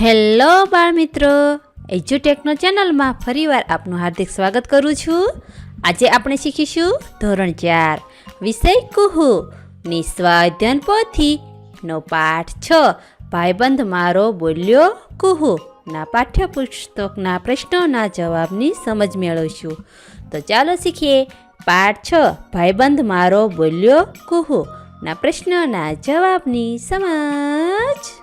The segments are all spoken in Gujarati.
હેલો બાળ મિત્રો એજ્યુટેકનો ચેનલમાં ફરીવાર આપનું હાર્દિક સ્વાગત કરું છું. આજે આપણે શીખીશું ધોરણ ચાર, વિષય કુહુ. નિસ્વાધ્યન સ્વાધ્યાયન પોથી નો પાઠ છ. ભાઈબંધ મારો બોલ્યો, કુહુ, ના પાઠ્યપુસ્તકના પ્રશ્નોના જવાબની સમજ મેળવશું. તો ચાલો શીખીએ. પાઠ છ. ભાઈબંધ મારો બોલ્યો, કુહુ, ના પ્રશ્નોના જવાબની સમજ.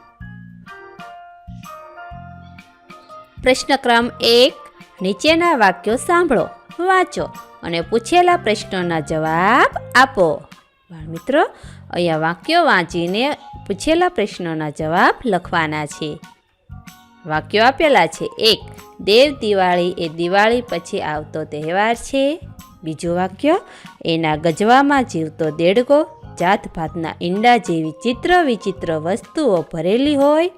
પ્રશ્ન ક્રમ એક, નીચેના વાક્યો સાંભળો, વાંચો અને પૂછેલા પ્રશ્નોના જવાબ આપો. મિત્રો, અહીંયા વાક્યો વાંચીને પૂછેલા પ્રશ્નોના જવાબ લખવાના છે. વાક્યો આપેલા છે. એક, દેવ દિવાળી એ દિવાળી પછી આવતો તહેવાર છે. બીજું વાક્ય, એના ગજવામાં જીવતો દેડકો જાત ભાતના ઈંડા જેવી ચિત્ર વિચિત્ર વસ્તુઓ ભરેલી હોય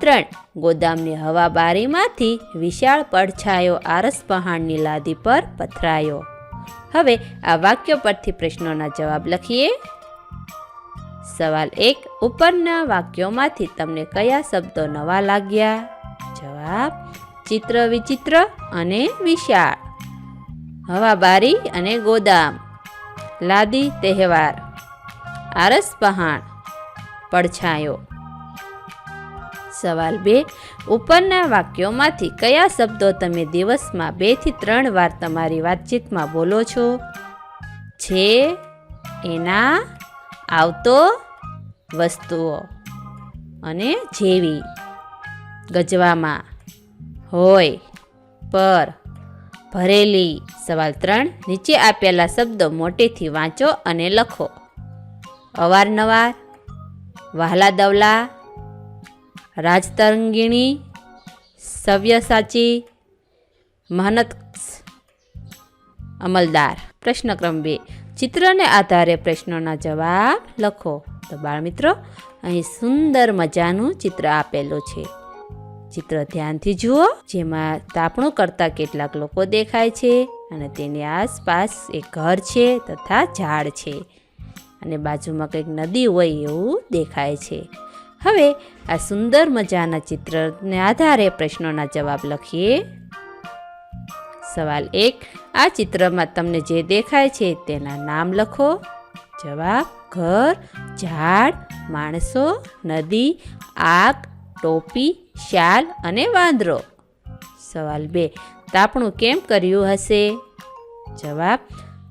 ત્રણ. ગોદામની હવાબારીમાંથી વિશાળ પડછાયો આરસ પહાણની લાદી પર પથરાયો. હવે આ વાક્યો પરથી પ્રશ્નોના જવાબ લખીએ. સવાલ એક, ઉપરના વાક્યોમાંથી તમને કયા શબ્દો નવા લાગ્યા? જવાબ, ચિત્ર વિચિત્ર અને વિશાળ. હવાબારી અને ગોદામ. લાદી, તહેવાર. આરસ પહાણ પડછાયો. સવાલ બે. ઉપરના વાક્યોમાંથી કયા શબ્દો તમે દિવસમાં બેથી ત્રણ વાર તમારી વાતચીતમાં બોલો છો? છે, એના, આવતો, વસ્તુઓ. અને જેવી. ગજવામાં. હોય, પર. ભરેલી. સવાલ ત્રણ. નીચે આપેલા શબ્દો મોટેથી વાંચો અને લખો. અવારનવાર. વહાલા દવલા. રાજતરંગીણી, સવ્યસાચી મહનત અમલદાર. પ્રશ્ન ક્રમ બે. ચિત્રને આધારે પ્રશ્નોના જવાબ લખો. તો બાળમિત્રો, અહીં સુંદર મજાનું ચિત્ર આપેલું છે. ચિત્ર ધ્યાનથી જુઓ, જેમાં તાપણું કરતા કેટલાક લોકો દેખાય છે અને તેની આસપાસ એક ઘર છે તથા ઝાડ છે. અને બાજુમાં કંઈક નદી હોય એવું દેખાય છે. હવે આ સુંદર મજાના ચિત્રને આધારે પ્રશ્નોના જવાબ લખીએ. સવાલ એક, આ ચિત્રમાં તમને જે દેખાય છે તેના નામ લખો. જવાબ, ઘર, ઝાડ, માણસો, નદી, આગ, ટોપી, શાલ અને વાંદરો. સવાલ બે, તાપણું કેમ કર્યું હશે? જવાબ,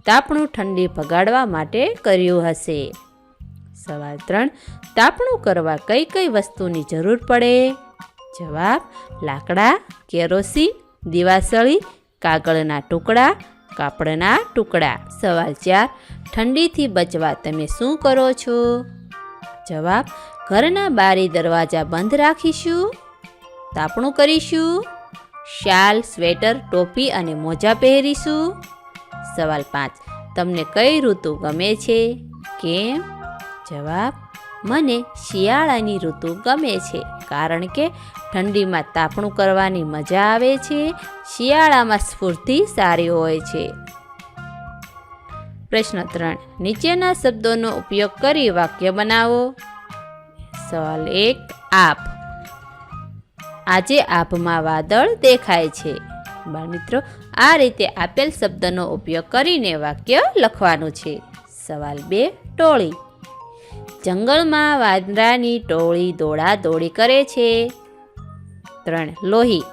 તાપણું ઠંડી ભગાડવા માટે કર્યું હશે. સવાલ ત્રણ, તાપણું કરવા કઈ કઈ વસ્તુની જરૂર પડે? જવાબ, લાકડા, કેરોસીન, દિવાસળી, કાગળના ટુકડા, કાપડના ટુકડા. સવાલ ચાર, ઠંડીથી બચવા તમે શું કરો છો? જવાબ, ઘરના બારી દરવાજા બંધ રાખીશું. તાપણું કરીશું. શાલ, સ્વેટર, ટોપી અને મોજા પહેરીશું. સવાલ પાંચ, તમને કઈ ઋતુ ગમે છે? કેમ? જવાબ, મને શિયાળાની ઋતુ ગમે છે, કારણ કે ઠંડીમાં તાપણું કરવાની મજા આવે છે, શિયાળામાં સ્ફૂર્તિ સારી હોય છે. પ્રશ્ન ત્રણ, નીચેના શબ્દોનો ઉપયોગ કરી વાક્ય બનાવો. સવાલ એક, આપ. આજે આભમાં વાદળ દેખાય છે. બાળમિત્રો આ રીતે આપેલ શબ્દનો ઉપયોગ કરીને વાક્ય લખવાનું છે. સવાલ બે, ટોળી. જંગલમાં વાંદરાની ટોળી દોડા દોડી કરે છે. ત્રણ, લોહી.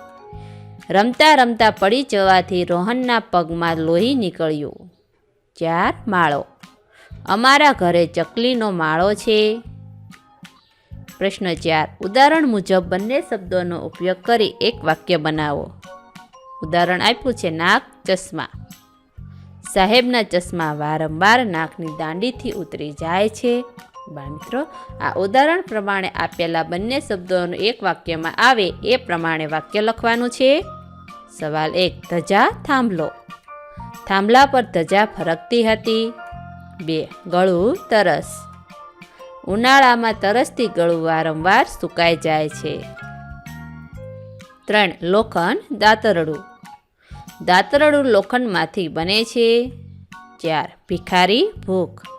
રમતા રમતા પડી જવાથી રોહનના પગમાં લોહી નીકળ્યું. ચાર, માળો. અમારા ઘરે ચકલીનો માળો છે. પ્રશ્ન ચાર, ઉદાહરણ મુજબ બંને શબ્દોનો ઉપયોગ કરી એક વાક્ય બનાવો. ઉદાહરણ આપ્યું છે નાક, ચશ્મા. સાહેબના ચશ્મા વારંવાર નાકની દાંડીથી ઉતરી જાય છે. બાળમિત્રો આ ઉદાહરણ પ્રમાણે આપેલા બંને શબ્દોનું એક વાક્યમાં આવે એ પ્રમાણે વાક્ય લખવાનું છે. સવાલ એક, ધજા થાંભલો. થાંભલા પર ધજા ફરકતી હતી. બે, ગળું તરસ. ઉનાળામાં તરસથી ગળું વારંવાર સુકાઈ જાય છે. ત્રણ, લોખંડ દાતરડું. દાતરડું લોખંડમાંથી બને છે. ચાર, ભિખારી ભૂખ.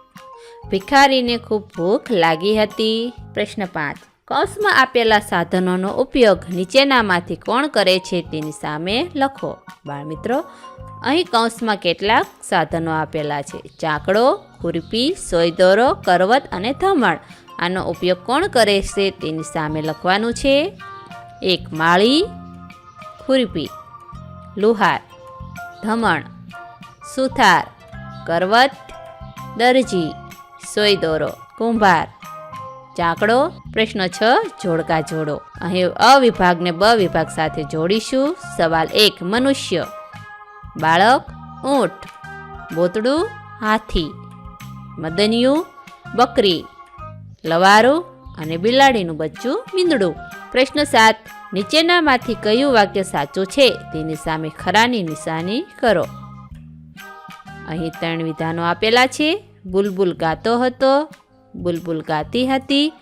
ભિખારીને ખૂબ ભૂખ લાગી હતી. પ્રશ્ન પાંચ. કૌંસમાં આપેલા સાધનોનો ઉપયોગ નીચેનામાંથી કોણ કરે છે તેની સામે લખો. બાળમિત્રો, અહીં કૌંસમાં કેટલાક સાધનો આપેલા છે. ચાકડો, ખુરપી, સોયદોરો, કરવત અને ધમણ. આનો ઉપયોગ કોણ કરે છે તેની સામે લખવાનું છે. એક માળી, ખુરપી, લુહાર, ધમણ, સુથાર, કરવત, દરજી. સોયદોરો કુંભાર. ચાકડો પ્રશ્ન છ, જોડકા જોડો. અહીં અ વિભાગને બ વિભાગ સાથે જોડીશું. સવાલ એક, મનુષ્ય. બાળક, ઊંટ. બોતડું, હાથી. મદનિયું, બકરી. લવારું અને બિલાડીનું બચ્ચું, મીંદડું. પ્રશ્ન સાત, નીચેનામાંથી કયું વાક્ય સાચું છે? તેની સામે ખરાની નિશાની કરો. અહીં ત્રણ વિધાનો આપેલા છે. બુલબુલ ગાતો હતો, બુલબુલ ગાતી હતી,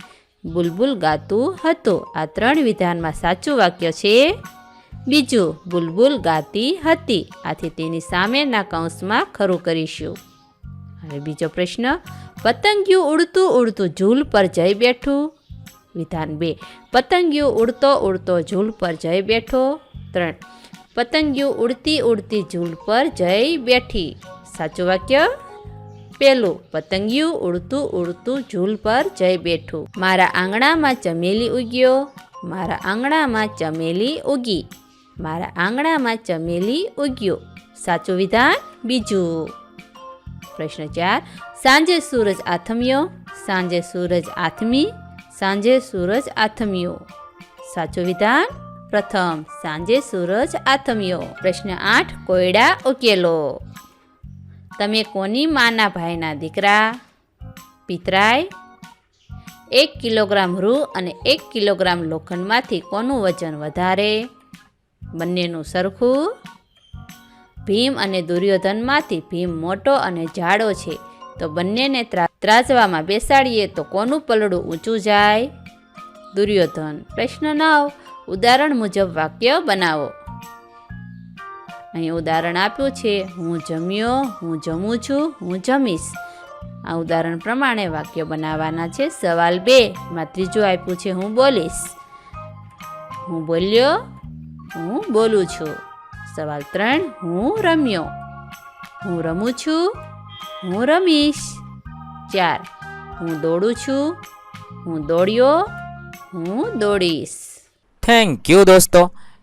બુલબુલ ગાતું હતું. આ ત્રણ વિધાનમાં સાચું વાક્ય છે, બીજું બુલબુલ ગાતી હતી. આથી તેની સામેના કૌંસમાં ખરું કરીશું. હવે બીજો પ્રશ્ન, પતંગિયું ઉડતું ઉડતું ઝૂલ પર જઈ બેઠું? વિધાન બે, પતંગિયું ઉડતો ઉડતો ઝૂલ પર જઈ બેઠો? ત્રણ, પતંગિયું ઉડતી ઉડતી ઝૂલ પર જઈ બેઠી. સાચું વાક્ય? પેલું, પતંગિયું ઉડતું ઉડતું ઝૂલ પર જઈ બેઠું. મારા આંગણામાં ચમેલી ઉગ્યો. મારા આંગણામાં ચમેલી ઉગી. મારા આંગણામાં ચમેલી ઉગ્યો. સાચું વિધાન? બીજું. પ્રશ્ન ચાર. સાંજે સૂરજ આથમ્યો. સાંજે સૂરજ આથમી. સાંજે સૂરજ આથમ્યો. સાચું વિધાન? પ્રથમ, સાંજે સૂરજ આથમ્યો. પ્રશ્ન આઠ. કોયડા ઉકેલો. તમે કોની માના ભાઈના દીકરા? પિતરાય? એક કિલોગ્રામ રૂ અને એક કિલોગ્રામ લોખંડમાંથી કોનું વજન વધારે? બંનેનું સરખું? ભીમ અને દુર્યોધનમાંથી ભીમ મોટો અને જાડો છે, તો બંનેને ત્રા- ત્રાજવામાં બેસાડીએ તો કોનું પલડું ઊંચું જાય? દુર્યોધન, પ્રશ્ન નવ. ઉદાહરણ મુજબ વાક્ય બનાવો. અહીં ઉદાહરણ આપ્યું છે, હું જમ્યો, હું જમું છું, હું જમીશ. આ ઉદાહરણ પ્રમાણે વાક્ય બનાવવાના છે સવાલ બે માં ત્રીજું આપ્યું છે, હું બોલીશ. હું બોલ્યો? હું બોલું છું. સવાલ ત્રણ, હું રમ્યો? હું રમું છું? હું રમીશ? ચાર, હું દોડું છું? હું દોડ્યો? હું દોડીશ. થેન્ક યુ દોસ્તો.